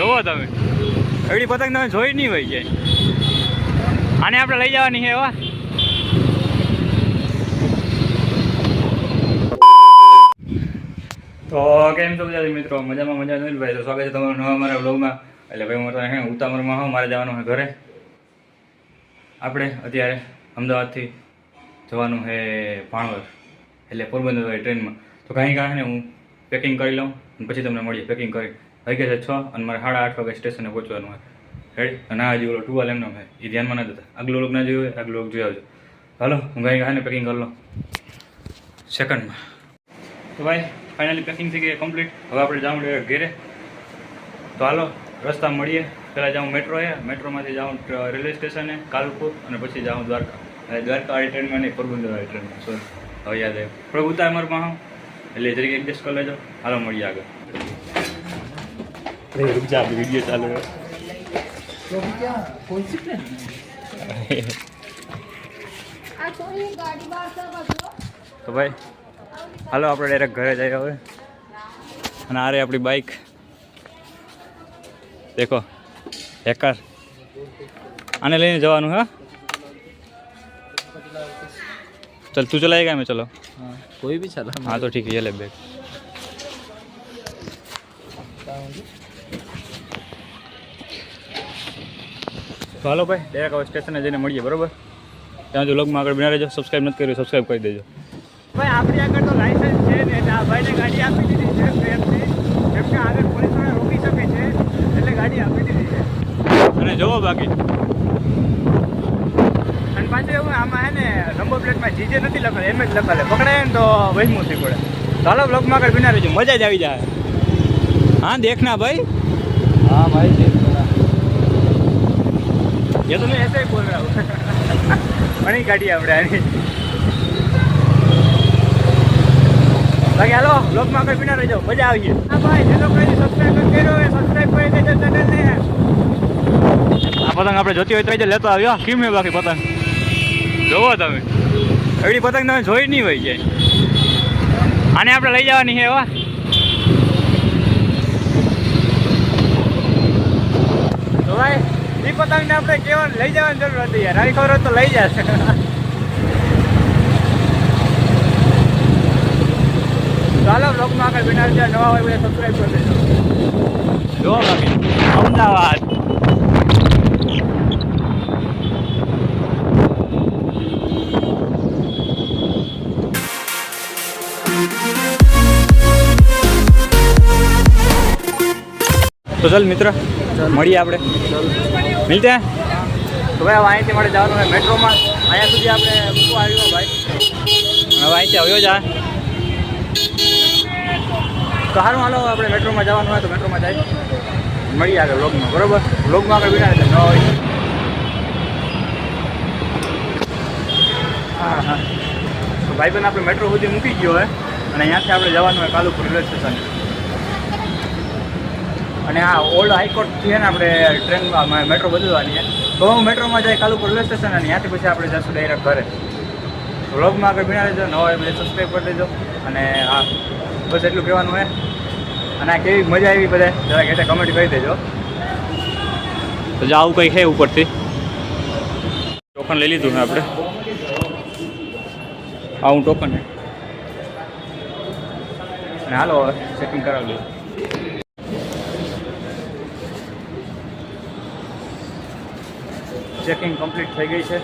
જોવો તમે. એવડી પતંગ તમે જોઈ નહીં હોય જાય આને આપણે લઈ જવાની છે એવા તો કેમ છો બધા મિત્રો? મજામાં મજા નહીં ભાઈ તો સ્વાગત છે તમારું નવા મારા બ્લોગમાં એટલે ભાઈ, હું હે ઉતામરમાં હું મારે જવાનું છે ઘરે. આપણે અત્યારે અમદાવાદથી જવાનું છે ભાણવર એટલે પોરબંદર ટ્રેનમાં. તો કાંઈ કાંઈ ને હું પેકિંગ કરી લઉં પછી તમને મળીએ પેકિંગ કરી. વાગ્યા છે છ અને મારે સાડા આઠ વાગે સ્ટેશને પહોંચવાનું હોય. રેડી અને આ હજી ઓલો ટુવાલ એમનો છે, એ ધ્યાનમાં ના દેતા. આગલો લોક ના જોયું હોય, આગલો લોક જોઈ આવજો. હાલો, હું ગાઈ ગાને પેકિંગ કરી લો સેકન્ડમાં તો ભાઈ ફાઇનલી પેકિંગ થઈ ગઈ કમ્પ્લીટ હવે આપણે જાઉં ડાયરેક્ટ ઘેરે. તો હાલો, રસ્તા મળીએ. પહેલાં જાઉં મેટ્રો એ મેટ્રોમાંથી જાઉં રેલવે સ્ટેશને કાલુપુર, અને પછી જાઉં દ્વારકા. દ્વારકા વાળી ટ્રેનમાં નહીં, પોરબંદર વાળી ટ્રેનમાં સોરી હવે યાદ આવ્યું. થોડોક ઉતાર મારું એટલે જરીક એડજસ્ટ કરી લેજો. હાલો, મળીએ આગળ. રૂક જા વિડીયો ચાલુ तो अभी क्या कौन सी ट्रेन આ તો એ ગાડી બહાર કાઢો. તો ભાઈ હાલો આપણે ડાયરેક્ટ ઘરે જઈએ હવે અને આ રહી આપણી બાઇક દેખો હેકર આને લઈને જવાનું હા चल तू चलाएगा मैं चलो हाँ कोई भी चला हाँ तो ठीक है ये ले बैग તો હાલો ભાઈ ડાયરેક્ટ હવે સ્ટેશને જઈને મળીએ બરોબર? ત્યાં જો લગમાં આગળ બિના રહેજો સબસ્ક્રાઈબ નથી કર્યું સબસ્ક્રાઈબ કરી દેજો. ભાઈ આપણી આગળ તો લાઇસન્સ છે ને એટલે આ ભાઈને ગાડી આપી દીધી છે કેમ કે આગળ પોલીસ રોકી શકે છે એટલે ગાડી આપી દીધી છે. અને જોવો બાકી. અને પાછું એવું આમાં હે ને નંબર પ્લેટમાં જીજે નથી લખેલ એમ જ લખેલ પકડાય ને તો વહીમું પડે. ચાલો બ્લોગમાં આગળ બિના રહેજો મજા જ આવી જાય. હા દેખ ના ભાઈ? હા ભાઈ देख थोड़ा એ તો મેં એસે બોલ રહ્યા હું ઘણી ગાડી આપણે આની બાકી હાલો બ્લોગમાં આગળ બિના રહેજો મજા આવી ગઈ હા ભાઈ જે લોકોએ સબસ્ક્રાઈબ કર્યો હોય સબસ્ક્રાઈબ કરી દેજો ચેનલને આ પતંગ આપણે જોતી હોય તો જ લેતો આવ્યો કેમ હે બાકી પતંગ જોવો તમે એવડી પતંગ તમે જોઈ જ નહીં હોય ક્યાંય આને આપણે લઈ જવાની છે એવા તો ભાઈ એ પતંગને આપણે કેવાનું લઈ જવાની જરૂર હતી યાર આવી ખબર હોત તો લઈ જશે ચાલો બ્લોગમાં આગળ બિના રહેજો નવા હોય બધા સબસ્ક્રાઈબ કરી દેજો જોવો બાકી અમદાવાદ તો ચાલ મિત્ર મળીએ આપણે મિલતે? તો ભાઈ અહીંથી મળે જવાનું હોય મેટ્રોમાં. અહીંયા સુધી આપણે મૂકવા આવ્યો ભાઈ. હવે અહીંથી આવ્યો જ. તો સારું હાલો આપણે મેટ્રોમાં જવાનું હોય તો મેટ્રોમાં જાય. મળીએ આગળ વ્લોગમાં બરોબર? વ્લોગમાં આપણે બિના ન હોય. હા હા. તો ભાઈ બેન આપણે મેટ્રો સુધી મૂકી ગયો હોય અને અહીંયાથી આપણે જવાનું હોય કાલુપુર રેલવે સ્ટેશન. અને આ ઓલ્ડ હાઈકોર્ટ છે ને આપણે ટ્રેનમાં મેટ્રો બદલવાની છે. તો હું મેટ્રોમાં જાય કાલુપુર રેલવે સ્ટેશન અને ત્યાંથી પછી આપણે જઈશું ડાયરેક્ટ ઘરે. વ્લોગમાં આગળ બિના લેજો ન હોય એટલે સબસ્ક્રાઈબ કરી દેજો. અને આ બસ એટલું કહેવાનું હોય અને આ કેવી મજા આવી બધા જરા ઘેટે કમેન્ટ કરી દેજો. તો જો આવું કંઈ છે ઉપરથી? ટોકન લઈ લીધું ને આપણે. આવું ટોકન છે. અને હાલો ચેકિંગ કરાવી લઈએ. ચેકિંગ કમ્પ્લીટ થઈ ગઈ છે.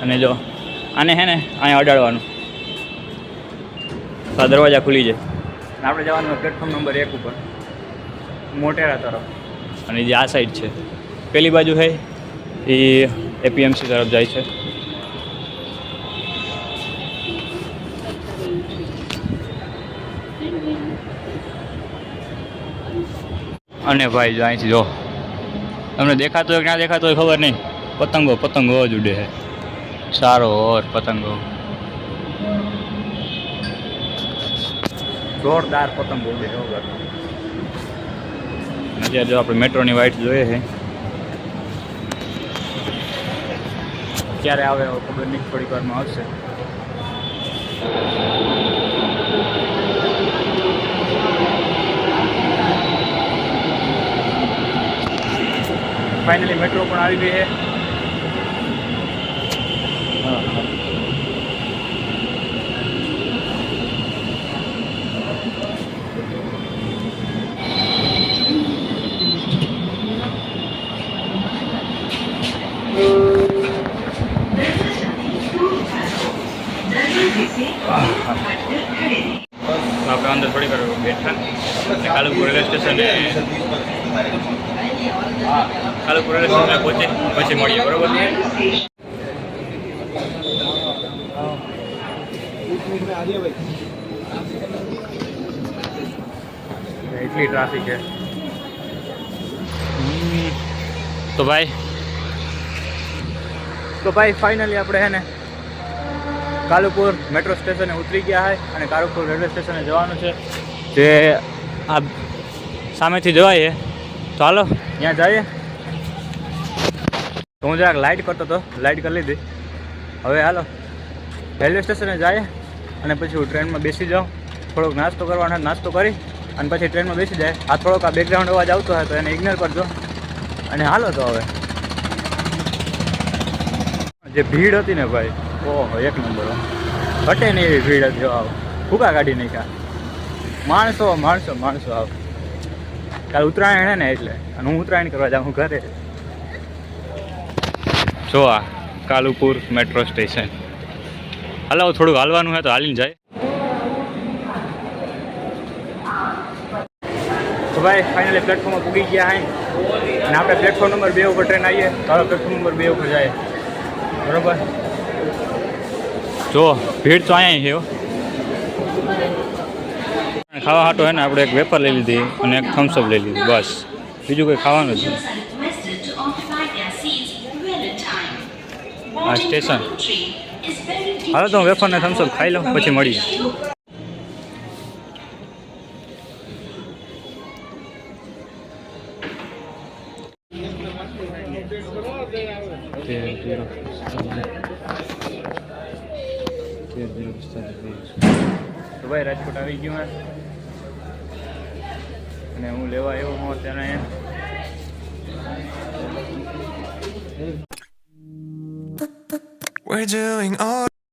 અને જો આને હે ને અહીંયા અડાડવાનું. તો આ દરવાજા ખુલી જાય. આપણે જવાનું પ્લેટફોર્મ નંબર એક ઉપર. મોટેરા તરફ. અને જે આ સાઈડ છે. પેલી બાજુ છે એ એપીએમસી તરફ જાય છે. અને ભાઈ જો અહીંથી જો. તમને દેખાતો હોય કે ના દેખાતો હોય ખબર નહીં. પતંગો પતંગો જ ઉડે છે. સારો ઓર પતંગો. જોરદાર પતંગો ઉડે અત્યારે જો આપણે મેટ્રોની વાઇટ જોઈએ છે. ક્યારે આવે ખબર નહીં થોડીક વારમાં આવશે. ફાઇનલી મેટ્રો પણ આવી ગઈ છે. તો આપણે અંદર થોડી વાર બેઠા. અને કાલુપુર રેલવે સ્ટેશને કાલુપુર રેલવે પહોંચે પછી મળીએ બરોબર? એટલી ટ્રાફિક છે. તો ભાઈ? તો ભાઈ ફાઇનલી આપણે હે ને કાલુપુર મેટ્રો સ્ટેશને ઉતરી ગયા હોય અને કાલુપુર રેલવે સ્ટેશને જવાનું છે. જે આ સામેથી જવાય તો હાલો. ત્યાં જઈએ. તો હું જરાક લાઇટ કરતો હતો. લાઇટ કરી લીધી. હવે હાલો રેલવે સ્ટેશને જાય અને પછી હું ટ્રેનમાં બેસી જાઉં. થોડોક નાસ્તો કરવાનો નાસ્તો કરી અને પછી ટ્રેનમાં બેસી જાય. આ થોડોક આ બેકગ્રાઉન્ડ અવાજ આવતો હોય તો એને ઇગ્નોર કરજો. અને હાલો તો હવે. જે ભીડ હતી ને ભાઈ, ઓહો, એક નંબર હો. ઘટે નહીં એવી ભીડ હતી આવ ફૂકા કાઢી નાખ્યા. માણસો માણસો માણસો આવ કાલ ઉત્તરાયણ હે ને એટલે, અને હું ઉત્તરાયણ કરવા જાઉં ઘરે. જો આ કાલુપુર મેટ્રો સ્ટેશન. હાલો થોડુંક હાલવાનું હોય તો હાલીને જાય. તો ભાઈ ફાઇનલી પ્લેટફોર્મમાં પૂગી ગયા હાઈ અને આપણે પ્લેટફોર્મ નંબર બે ઉપર ટ્રેન આવીએ તો હવે પ્લેટફોર્મ નંબર બે ઉપર જાય. બરોબર? જો ભીડ તો અહીંયા છે હો. ખાવા હાટો હે ને આપણે એક વેપર લઈ લીધી અને એક થમ્સઅપ લઈ લીધી બસ. બીજું કંઈ ખાવાનું જ નહીં. આ સ્ટેશન. હાલો તો હું વેફર ને થમ્સઅપ ખાઈ લઉં પછી મળીએ. તો ભાઈ રાજકોટ આવી ગયું હે અને હું લેવા આવ્યો હું અત્યારે. We're doing all